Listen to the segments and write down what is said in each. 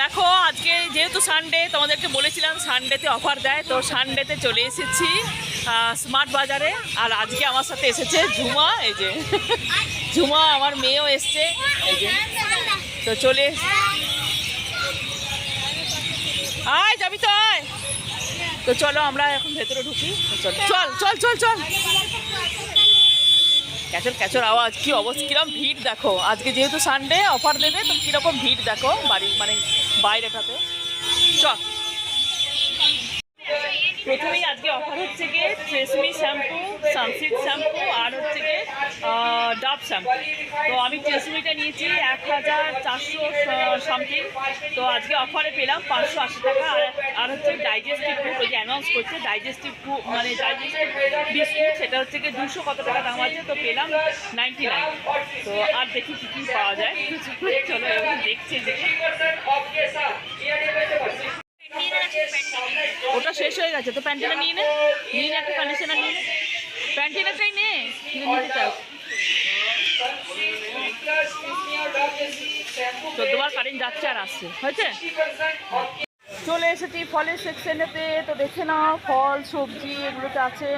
দেখো, আজকে যেহেতু সানডে তোমাদেরকে বলেছিলাম সানডেতে অফার দেয়, তো সানডেতে চলে এসেছি স্মার্ট বাজারে আর আজকে আমার সাথে এসেছে ঝুমা, এই যে। ঝুমা, আমার মেয়েও এসছে, এই যে। তো চলে আয়, যাবি তো তো চলো, আমরা এখন ভেতরে ঢুকি চল। চল চল চল চল। ক্যাচর ক্যাচর আওয়াজ, কি অবস্থা কীরকম ভিড় দেখো। আজকে যেহেতু সানডে অফার দেবে, তো কীরকম ভিড় দেখো বাড়ি মানে বাইরেটাতে। চ প্রথমেই আজকে অফার হচ্ছে গিয়ে ট্রেসমি শ্যাম্পু সানসিল্ক শ্যাম্পু আর হচ্ছে গিয়ে ডাব শ্যাম্পু তো আমি ট্রেসমিটা নিয়েছি, এক হাজার চারশো সামথিং তো আজকে অফারে পেলাম পাঁচশো আশি টাকা। আর আর হচ্ছে ডাইজেস্টিভ ফুড ওই যে অ্যানাউন্স করছে ডাইজেস্টিভ ফুড মানে ডাইজেস্টিভ বিস্কুট সেটা হচ্ছে গিয়ে দুশো কত টাকা দাম আছে, তো পেলাম নাইনটি নাইন তো আর দেখি কী কী পাওয়া যায়। চলো দেখছি যে শেষ হয়ে গেছে। তো প্যান্টিনা নিয়ে নে। নিয়ে নে একটা কন্ডিশনার নিয়ে নে। প্যান্টিনাটাই নে। চোদ্দবার কারেন্ট যাচ্ছে আর আসছে। হয়েছে? চলে এসেছি ফলের সেকশনেতে তো দেখে নাও, ফল, সবজি এগুলোতে আছে।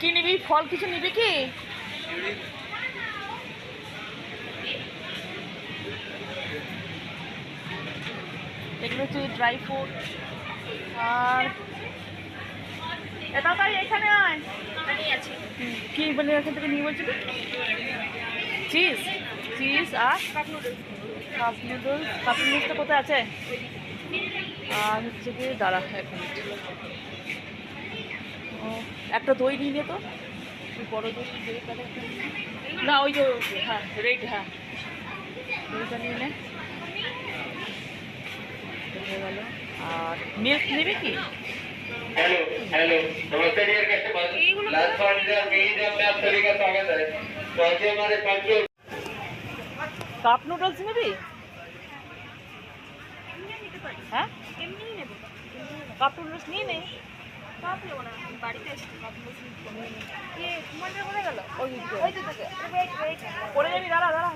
কি নিবি? ফল কিছু নিবি কি? এগুলো হচ্ছে ড্রাই ফ্রুট আর এটা তাই এখানে আয়। কি বলে এখান থেকে নিয়ে বলছি চিজ চিজ আর কাপ নুডলস কাপ নুডলসটা কোথায় আছে? আর হচ্ছে কি দাঁড়া এক মিনিট ও, একটা দই নিয়ে নে তো। বড় দই দই। না। ওই যে হ্যাঁ রেড হ্যাঁ। দইটা নিয়ে নে। হয়ে গেল। আর মিল্ক নেবে কি हेलो हेलो नमस्ते dear customer last form medium में आप सभी का स्वागत है तो आज हमारे पाँच কাপ নুডলস নিবি হ্যাঁ এমনিই নেবো কাপ নুডলস নিয়ে নে কাপ নেবো না আমি বাড়িতে এসেছি কাপ নিয়ে এসেছি এ তোমাদের কোথায় গেল ওই দিকে ওই তো তোকে ওয়েট ওয়েট পড়ে যাবি দাঁড়া দাঁড়া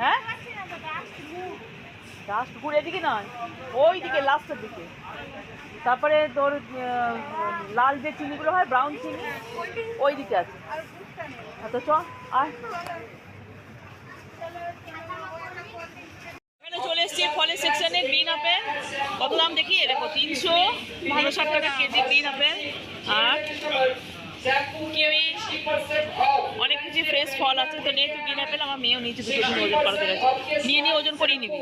হ্যাঁ লাস্ট ঘুরে এদিকে নয় ওই দিকে লাস্টের দিকে। তারপরে তোর লাল যে চিনিগুলো হয় ব্রাউন চিনি ওই দিকে আছে তো চ, আয়। চলে এসছি ফলের সেকশনে গ্রিন আপেল কত দাম দেখি? দেখো, তিনশো ষাট টাকা কেজি গ্রিন আপেল আর কিউই অনেক কিছু ফ্রেশ ফল আছে তো নিয়ে তুই গ্রিন আপেল আমার মেয়েও নিয়েছে দুটো দিন ওজন করাতে গেছে। নিয়ে নিয়ে ওজন করিয়ে নিবি।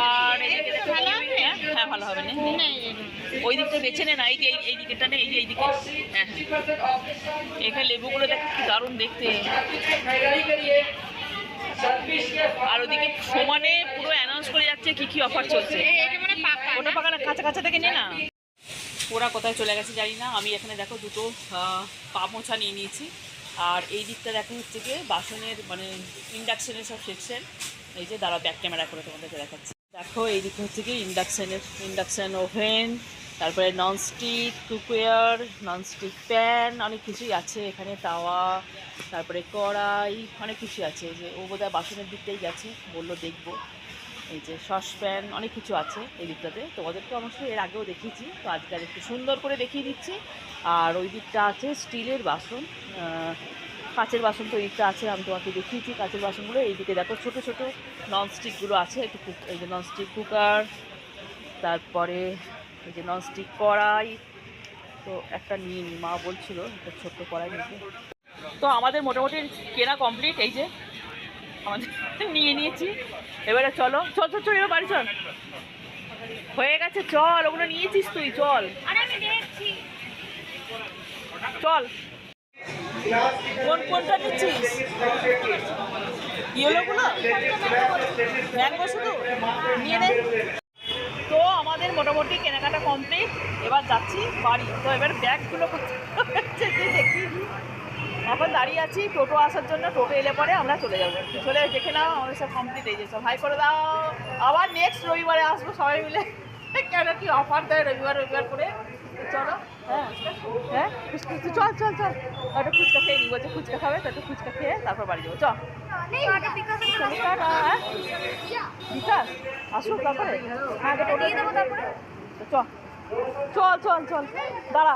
আর হ্যাঁ হ্যাঁ ভালো হবে না ওই দিকটা বেছে নে না এই যে এই- দিকেটা নে এই যে এই দিকে। হ্যাঁ হ্যাঁ। এখানে লেবুগুলো দেখ কি দারুণ দেখতে। আর ওদিকে সমানে পুরো অ্যানাউন্স করে যাচ্ছে কি কি অফার চলছে। ওটা পাকা না কাঁচা কাঁচা থেকে নে না। ওরা কোথায় চলে গেছে জানি না। আমি এখানে দেখো দুটো পা মোছা নিয়ে নিয়েছি। আর এই দিকটা দেখো হচ্ছে গিয়ে বাসনের মানে ইন্ডাকশনের সব সেকশন। এই যে দাঁড়া ব্যাক ক্যামেরা করে তোমাদেরকে দেখাচ্ছি। দেখো, এই দিকে হচ্ছে গিয়ে ইন্ডাকশনের ইন্ডাকশন ওভেন তারপরে ননস্টিক কুকুয়ার ননস্টিক প্যান অনেক কিছুই আছে এখানে, তাওয়া, তারপরে কড়াই, অনেক কিছুই আছে। যে ও বোধহয় বাসনের দিকটাই গেছে, বলল দেখব। এই যে সসপ্যান, অনেক কিছু আছে এই দিকটাতে। তোমাদেরকে অবশ্যই এর আগেও দেখিয়েছি। তো আজকে একটু সুন্দর করে দেখিয়ে দিচ্ছি। আর ওই দিকটা আছে স্টিলের বাসন। কাঁচের বাসন তো দিকটা আছে, আমি তোমাকে দেখিয়েছি কাঁচের বাসনগুলো। এইদিকে দেখো ছোটো ছোটো ননস্টিকগুলো আছে। একটু এই যে ননস্টিক কুকার তারপরে এই যে ননস্টিক কড়াই। তো একটা নিয়ে নি, মা বলছিল একটা ছোট্ট কড়াই নিতে। তো আমাদের মোটামুটি কেনা কমপ্লিট এই যে। আমাদের নিয়ে নিয়েছি। এবারে চলো, চল চল চল বাড়ি চল। হয়ে গেছে, চল, ওগুলো নিয়েছিস তুই, চল। চল। কোন, কোনটা নিচ্ছিস? ইয়েলোগুলো? ম্যাঙ্গো শুধু? নিয়ে নে। তো আমাদের মোটামুটি কেনাকাটা কমপ্লিট এবার যাচ্ছি বাড়ি। তো এবার ব্যাগগুলো কোথায়? এখন দাঁড়িয়ে আছি টোটো আসার জন্য টোটো এলে পরে আমরা চলে যাব। চলে দেখে নাও আমাদের সব কমপ্লিট এই যে সব হাই করে দাও। আবার নেক্সট রবিবারে আসব সবাই মিলে। কেন কি অফার দেয় রবিবার রবিবার করে? চলো হ্যাঁ হ্যাঁ চল চল চল। একটা ফুচকা খেয়ে নিই বলছে ফুচকা খাবে তো একটু ফুচকা খেয়ে তারপর বাড়ি যাব। চল। বিকাশে হ্যাঁ দরকার আসুক তারপরে। হ্যাঁ চল চল চল চল। দাঁড়া